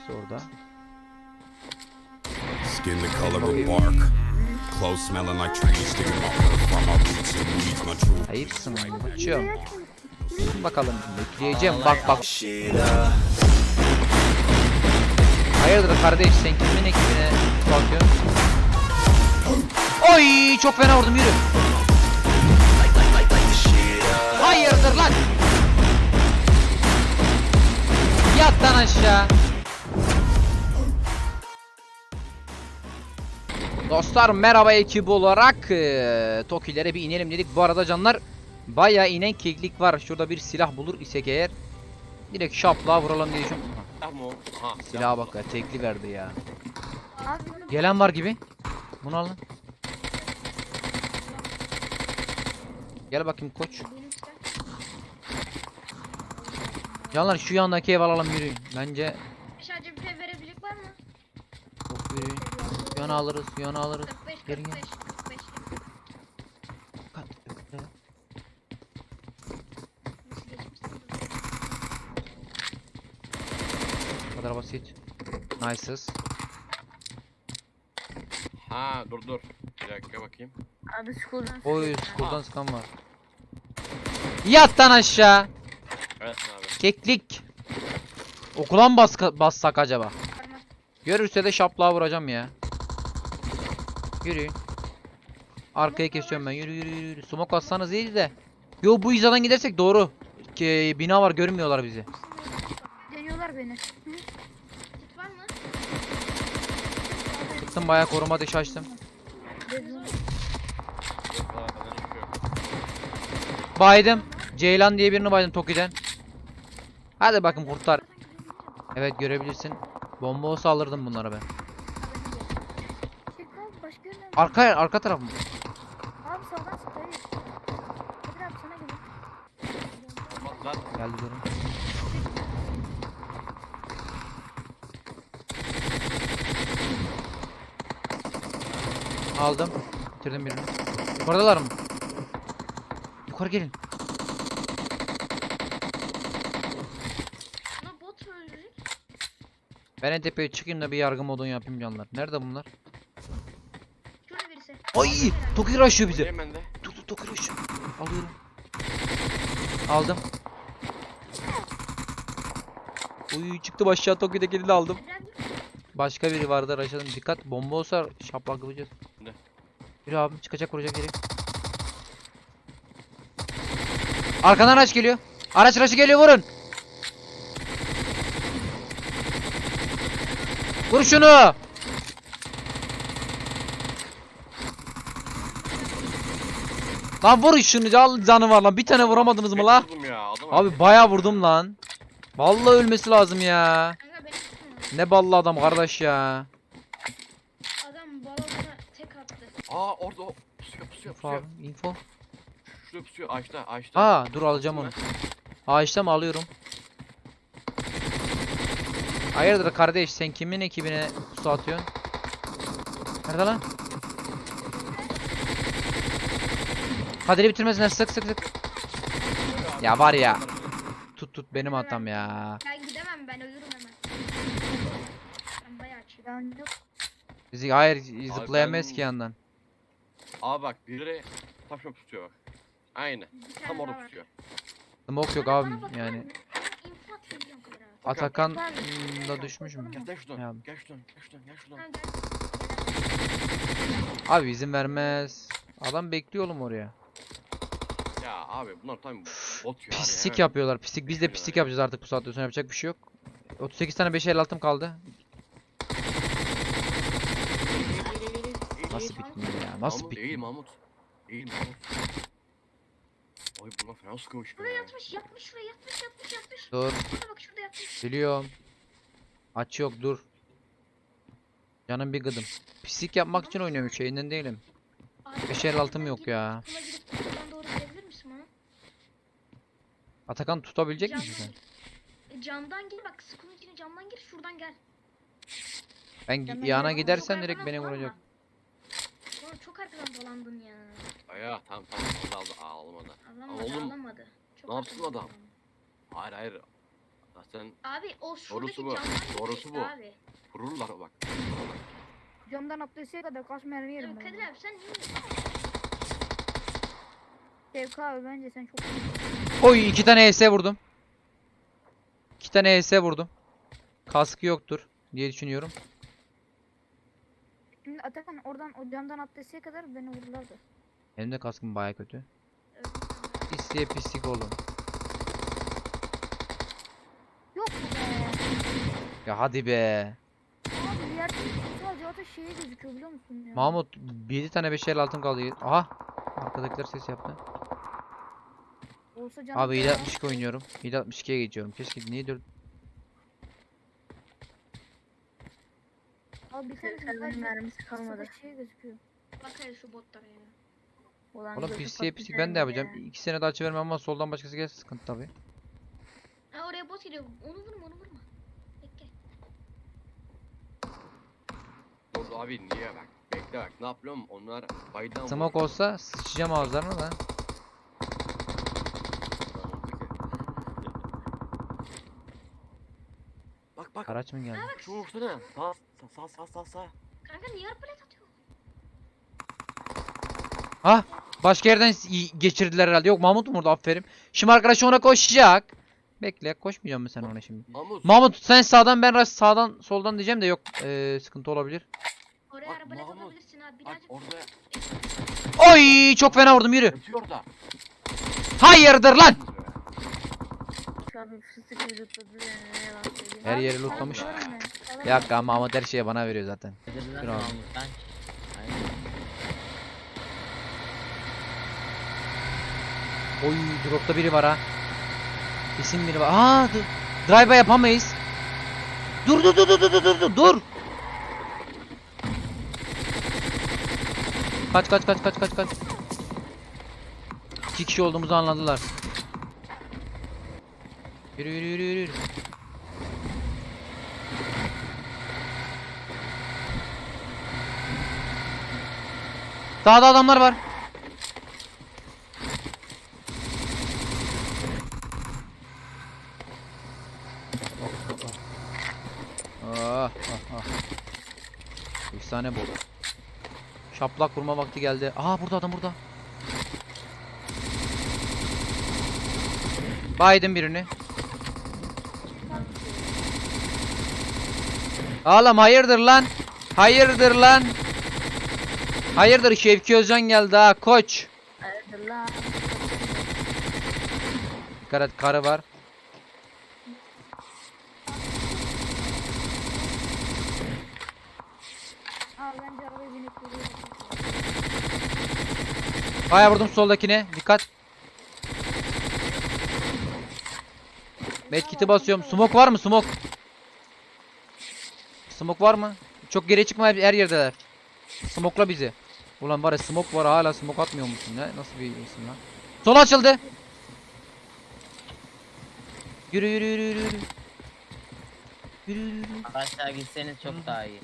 Nasıl orada? Skin the color of bark. Clothes smelling like trees. Sticking my fur from my roots and weeds. My true Ayıpsın koçum. Dur bakalım bekleyeceğim bak bak. Hayırdır kardeş sen kimin ekibine bakıyorsun? Oy çok fena vurdum yürü. Hayırdır lan? Yat lan aşağı. Dostlar merhaba ekibi olarak eee, Tokilere bir inelim dedik. Bu arada canlar bayağı inen keklik var. Şurada bir silah bulur isek eğer direkt şaplığa vuralım diye düşünüyorum. Silaha bak ya tekli verdi ya. Gelen var gibi. Bunu alın. Gel bakayım koç. Canlar şu yandaki ev alalım yürüyün. Bence Sadece bir şey verebilecek var mı? çok yürüyün. Şu yana alırız, yana alırız. 45 Gelin 45 gel. 45. Kat- Nasıl geçmişsin? Bu kadar basit. Nice'ız. Ha dur dur. Bir dakika bakayım. Abi school'dan Oy skordan sıkan var. Yat lan aşağı. Evet abi. Keklik. Okula mı baska- bassak acaba? Görürse de şaplığa vuracağım ya. Yürüyün. Arkaya kesiyorum ben. Yürü yürü yürü. Smoke atsanız iyiydi de. Yo bu hizadan gidersek doğru. Ki, bina var görmüyorlar bizi. Deniyorlar beni. Git var mı? Çıktım bayağı koruma dışı açtım. Baydım. Ceylan diye birini baydım Toki'den. Hadi bakın kurtar. Evet görebilirsin. Bomba olsa alırdım bunları ben. Şey kaldı başka yerine. Arka arka taraf mı? Abi sağdan sık hayır. Kadir abi sana gelin. Bak lan. Geldi durun. Aldım. Bitirdim birini. Yukarıdalar mı? Yukarı gelin. Buna bot öldürecek. Ben en tepeye çıkayım da bir yargı modunu yapayım canlar. Nerede bunlar? Ay! Toki rushlıyor bizi. Buradayım ben de. Dur dur Toki rush'luyor. Alıyorum. Aldım. Uy çıktım aşağı Toki'dekini de aldım. Başka biri vardı aşağıdan. Dikkat bomba olsa şaplaklayacağız. Ne? Yürü abi çıkacak vuracak geri. Arkadan araç geliyor. Araç araçı geliyor vurun. Vur şunu. Lan vur şunu al canı var lan. Bir tane vuramadınız mı la? Vurdum ya. Adam Abi bayağı vurdum lan. Vallahi ölmesi lazım ya. Ne ballı adam kardeş ya. Adam balona tek attı. Aa orada o. Pusuyor pusuyor Info pusuyor. abi, info. Şurada pusuyor. Ağaçta ağaçta. Aa dur alacağım onu. Ağaçta mı alıyorum? Hayırdır kardeş sen kimin ekibine su atıyorsun? Nerede lan? Kadir'i bitirmesinler sık sık sık. Ya var ya. Tut tut benim hatam ya. Ben gidemem ben ölürüm hemen. Ben bayağı yok. Bizi hayır zıplayamayız ben- ki yandan. Abi bak tam şöyle tutuyor bak. Aynı. Bir tane Tam daha orada var. tutuyor. Smoke yok Bana- abi yani. veriyorum. Atakan hmm, da düşmüş mü? Gel gel şuradan. Gel şuradan. Gel şuradan. Gel şuradan. Ha, gel. Abi izin vermez. Adam bekliyor oğlum oraya. Abi bunlar tam bot ya. Pislik yapıyorlar. Pislik. Biz de pislik yapacağız artık bu saatten sonra yapacak bir şey yok. 38 tane 5 el altım kaldı. Nasıl bitmiyor ya? Nasıl Mahmut, Eğil bitmiyor? Mahmut. Eğil Mahmut. Oy bunlar fena sıkılmış Şuraya ya. yatmış, yatmış, şuraya yatmış, yatmış, yatmış. Dur. Şurada bak şurada yatmış. Biliyorum. Aç yok dur. Canım bir gıdım. Pislik yapmak için oynuyorum şeyinden değilim. Abi, Beş el altım yok ya. Okula girip okuldan doğru gidebilir misin bana? Atakan tutabilecek misin Camdan sen? E, camdan gir bak, sıkının içine camdan gir, şuradan gel. Ben Camdan gi- yana Oğlum, gidersen çok direkt arkadan beni dolanma. vuracak. Oğlum çok arkadan dolandın ya. Aya tamam tamam aldı aldı Aa, almadı. Alamadı, Oğlum, alamadı. Çok ne yapsın arkadan adam? dolandın. Hayır hayır. Sen Abi o şuradaki Doğrusu bu. camdan Doğrusu bu. Abi. vururlar bak. Camdan atlasıya kadar kaç mermi yerim ben. Kadir abi sen niye Şevka abi bence sen çok Oy iki tane ES vurdum. İki tane ES vurdum. Kaskı yoktur diye düşünüyorum. Şimdi Atakan oradan o camdan atlasıya kadar beni vururlardı. Benim de kaskım baya kötü. öldün Pisliğe pislik oğlum. Yok be? Ya hadi be. Abi yerde sadece ateş şeye gözüküyor biliyor musun ya? Mahmut 7 tane 5 el altın kaldı. Aha. Arkadakiler ses yaptı. Olsa canım Abi ya. 762 oynuyorum. 762'ye geçiyorum. Keşke niye 4 Abi bir tane mermisi kalmadı. Gözüküyor. Bak hele şu botlara ya. Ulan Oğlum pisliğe pislik ben de yapacağım. ya. 2 sene daha açı vermem ama soldan başkası gelse sıkıntı tabi. Ha oraya bot geliyor. Onu vurma onu vurma. Bekle. Dur abi niye bak. Bekle bak ne yapıyorum onlar baydan Smoke olsa sıçacağım ağızlarına da. Bak. Araç mı geldi? Şu vursana. Sağ sağ sağ sağ sağ. Kanka niye arpalet atıyor? Ha başka yerden geçirdiler herhalde. Yok Mahmut mu orada aferin. Şimdi arkadaş ona koşacak. Bekle koşmayacağım mı sen ona şimdi? Mahmut. Mahmut sen sağdan ben sağdan soldan diyeceğim de yok eee, sıkıntı olabilir. Oraya Bak, arbalet Mahmut. abi. Bak Birazcık orada Oy çok fena vurdum yürü. Hayırdır lan? Fıstık gibi yani ne. Her yeri lootlamış. Ya kanka Mahmut her şeye bana veriyor zaten. Dur abi. Mahmut'tan. Oy dropta biri var ha. Kesin biri var. Aa dur. Drive'a yapamayız. Dur dur dur dur dur dur dur dur. Kaç kaç kaç kaç kaç kaç. İki kişi olduğumuzu anladılar. Yürü yürü yürü yürü. Sağda adamlar var. Ah ah ah. Efsane bol. Şaplak vurma vakti geldi. Aha burada adam burada. Baydım birini. Oğlum hayırdır lan? Hayırdır lan? Hayırdır Şevki Özcan geldi ha koç. Hayırdır lan. Dikkat et karı var. Baya vurdum soldakine. Dikkat. Medkit'i basıyorum. Smoke var mı? Smoke. Smoke var mı? Çok geriye çıkma her yerdeler. Smoke'la bizi. Ulan var ya smoke var hala smoke atmıyor musun ya? Nasıl bir isim lan? Sol açıldı. Yürü yürü yürü yürü yürü. Yürü yürü. Aşağı gitseniz çok daha iyi.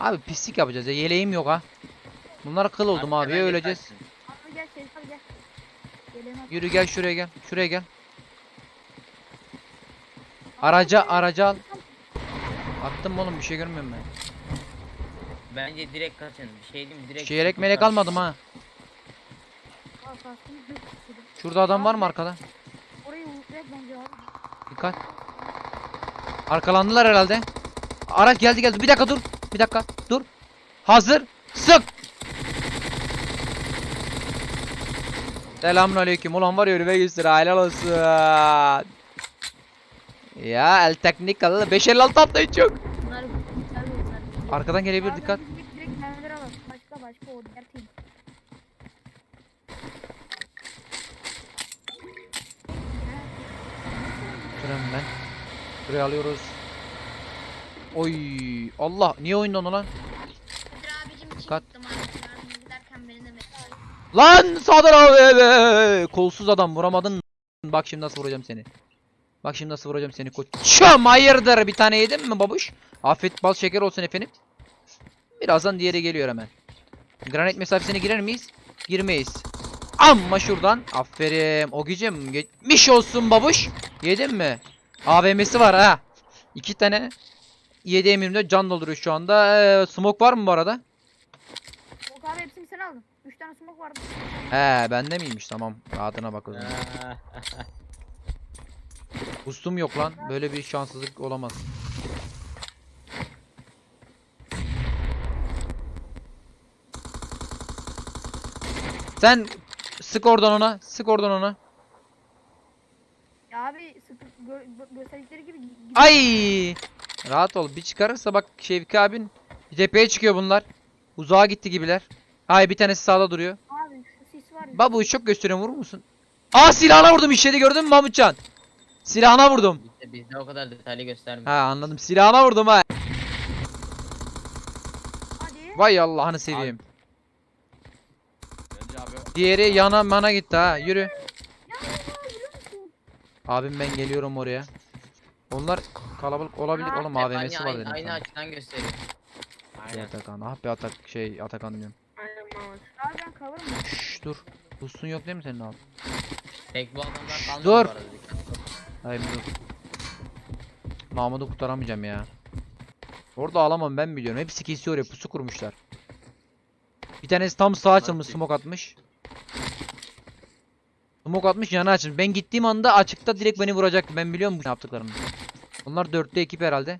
Abi pislik yapacağız ya. Yeleğim yok ha. Bunlar kıl oldum abi. Ya Arkadan öleceğiz. Abi gel Şevka abi gel. Abi. Yürü gel şuraya gel. Şuraya gel. Araca araca al. Attım mı oğlum bir şey görmüyorum ben. Bence direkt kaçın. Bir şey diyeyim direkt. Çeyrek melek kaçın. almadım ha. Şurada. Adam var mı arkada? Orayı vuracak bence abi. Dikkat. Arkalandılar herhalde. Araç geldi geldi. Bir dakika dur. Bir dakika. Dur. Hazır. Sık. Selamünaleyküm. Ulan var ya önüme göster. Helal olsun. Ya el technical 556 atlayın çok. Bunlar güzel bunlar. Arkadan gelebilir dikkat. direkt, direkt mermileri alalım. Başka başka o diğer team. Ben. Şuraya alıyoruz. Oy Allah niye oyunda onu lan? Kadir abicim için Kat. gittim abi. Yardım giderken beni de bekle. Lan sağdan abi. Kolsuz adam vuramadın. Bak şimdi nasıl vuracağım seni. Bak şimdi nasıl vuracağım seni koç. Çam hayırdır bir tane yedin mi babuş? Afiyet bal şeker olsun efendim. Birazdan diğeri geliyor hemen. Granit mesafesine girer miyiz? Girmeyiz. Amma şuradan. Aferin. O gücüm geçmiş olsun babuş. Yedin mi? AVM'si var ha. İki tane 7 emirimde can dolduruyor şu anda. Ee, smoke var mı bu arada? Bok abi hepsini sen aldın. 3 tane smoke vardı. He bende miymiş tamam. Rahatına bak o zaman. Boostum yok lan. Böyle bir şanssızlık olamaz. Sen sık oradan ona. Sık oradan ona. Ya abi sıkı, gö, gösterdikleri gibi gidiyor. Ay! Rahat ol. Bir çıkarırsa bak Şevki abin bir tepeye çıkıyor bunlar. Uzağa gitti gibiler. Ay bir tanesi sağda duruyor. Abi şu sis var ya. Babu çok gösteriyorum vurur musun? Aa silahına vurdum işledi gördün mü Mahmutcan? Silahına vurdum. bizde, bizde o kadar detaylı göstermiyor. Ha anladım. Silahına vurdum ha. Hadi. Vay Allah'ını seveyim. Bence abi. Diğeri yana mana gitti ha. Yürü. Abim ben geliyorum oraya. Onlar kalabalık olabilir oğlum Hep AVM'si aynı, var aynı, dedim aynı sana. açıdan gösteriyor. Bir Aynen. Atakan. Ah be Atak şey Atakan diyorum. Aynen Mahmut. Abi ben cover'ım ya. Şşş dur. Boostun yok değil mi senin abi? Tek bu adamlar kalmadı Dur. bu arada. Hayır dur. Mahmut'u kurtaramayacağım ya. Orada alamam ben biliyorum. Hepsi kesiyor oraya pusu kurmuşlar. Bir tanesi tam sağa açılmış smoke atmış. Smoke atmış yana açılmış. Ben gittiğim anda açıkta direkt beni vuracaktı. Ben biliyorum bu yaptıklarını. Onlar dörtlü ekip herhalde.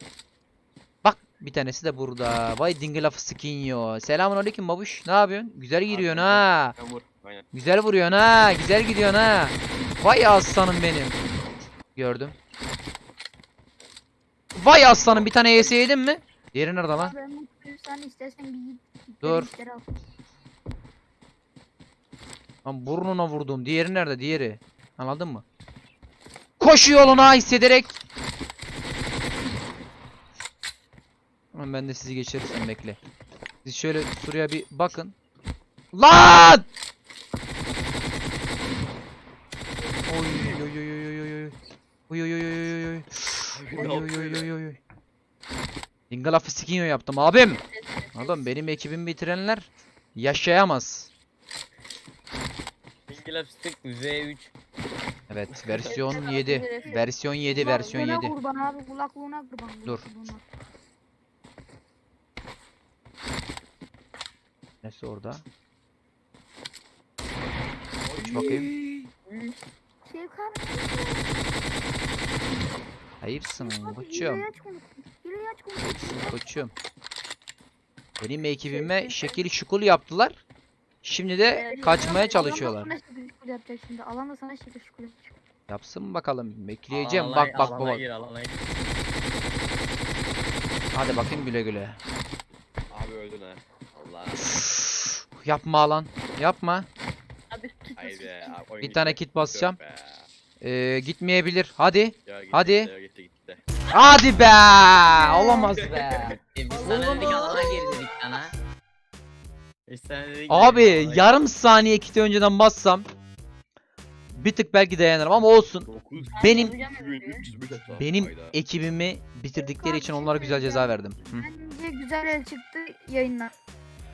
Bak bir tanesi de burada. Vay dingilaf skinyo. Selamun aleyküm babuş. Ne yapıyorsun? Güzel giriyorsun ha. Güzel vuruyorsun ha. Güzel gidiyorsun ha. Vay aslanım benim. Gördüm. Vay aslanım bir tane ES yedin mi? Diğeri nerede lan? Ben mutluyum. Sen istersen bir git. git Dur. al. Lan burnuna vurdum. Diğeri nerede? Diğeri. Anladın mı? Koşu yoluna hissederek. Lan ben de sizi geçirirsem bekle. Siz şöyle şuraya bir bakın. Lan! Oy oy oy oy oy oy oy. Oy oy oy oy oy oy. Oy oy oy oy oy oy. Dingala Fiskinho yaptım abim. Oğlum benim ekibimi bitirenler yaşayamaz. Single Stick V3. Evet versiyon 7. Versiyon 7 versiyon Kulaklığına 7. kurban abi kulaklığına kurban. Dur. Neyse orada. Aç bakayım. Şevk abi. Hayırsın Abi koçum. koçum. Benim ekibime şekil şukul yaptılar. Şimdi de kaçmaya çalışıyorlar. Alan da sana şekil şukul yapacak şimdi. Alan da sana şekil şukul yapacak. Yapsın bakalım. Bekleyeceğim. Alana- Bak bak bak. gir, alana gir. Hadi bakayım güle güle. Abi öldün ha. Allah. Yapma lan. Yapma. Abi Hayır be. abi, Bir tane kit basacağım. Be. Ee, gitmeyebilir. Hadi. Ya gitti, Hadi. gitti, gitti, gitti. Hadi be. Olamaz be. E, biz sana dedik alana gir dedik sana. Biz sana dedik Abi yarım saniye kiti önceden bassam bir tık belki dayanırım ama olsun. Benim- 2300 metre. Benim ekibimi bitirdikleri için onlara güzel ceza verdim. Hı. Bence güzel el çıktı yayınlar.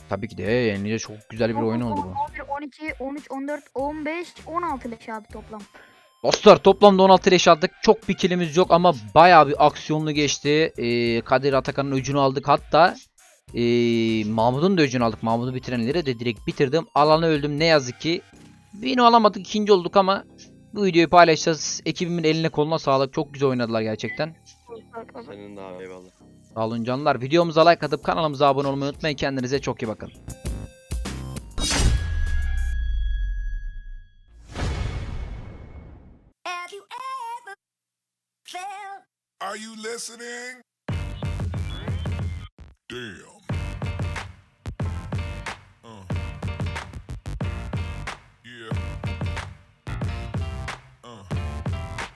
Tabii ki de yayınlayınca çok güzel bir oyun oldu bu. 11, 12, 13, 14, 15, 16 leş abi toplam. Dostlar toplamda 16 leş aldık. Çok bir kilimiz yok ama bayağı bir aksiyonlu geçti. Ee, Kadir Atakan'ın öcünü aldık. Hatta ee, Mahmut'un da öcünü aldık. Mahmut'u bitirenleri de direkt bitirdim. Alanı öldüm ne yazık ki. Win alamadık ikinci olduk ama bu videoyu paylaşacağız. Ekibimin eline koluna sağlık. Çok güzel oynadılar gerçekten. Senin de abi eyvallah. Sağ olun canlar. Videomuza like atıp kanalımıza abone olmayı unutmayın. Kendinize çok iyi bakın. Listening? Damn.